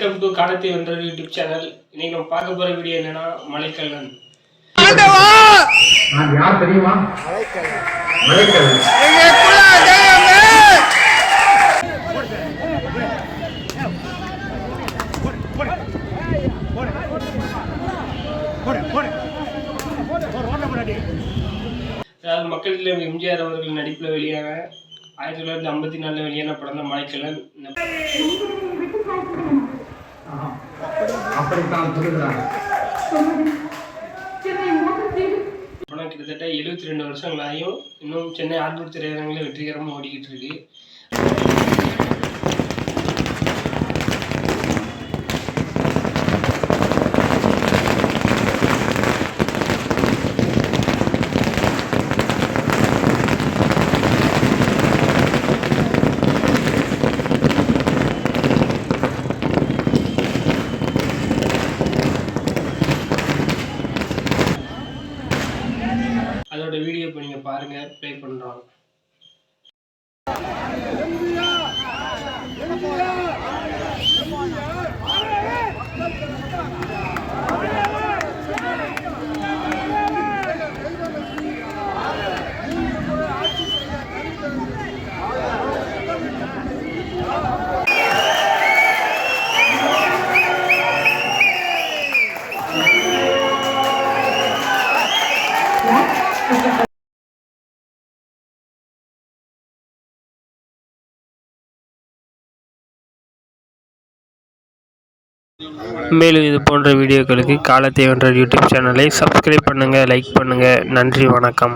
Welcome to காலத்தை வென்ற YouTube channel இன்னைக்கு நம்ம பார்க்க போற வீடியோ என்னன்னா மலைக்கல்லன். நான் யார் தெரியுமா? மலைக்கல் அதாவது மக்கள் தலைவர் எம்ஜிஆர் அவர்கள் நடிப்பில் வெளியான ஆயிரத்தி தொள்ளாயிரத்தி ஐம்பத்தி நாலில் வெளியான படம் தான் மலைக்கல்லன். அப்படித்தான் கிட்டத்தட்ட எழுபத்தி ரெண்டு வருஷங்களாயும் இன்னும் சென்னை ஆர்டூர் திரையரங்கில் வெற்றிகரமாக ஓடிக்கிட்டு இருக்கு. வீடியோ இப்போ நீங்கள் பாருங்கள் ப்ளே பண்ணுறோம் மேலும் இது போன்ற வீடியோக்களுக்கு காலத்தை வென்ற யூடியூப் சேனலை சப்ஸ்கிரைப் பண்ணுங்கள் லைக் பண்ணுங்கள் நன்றி வணக்கம்.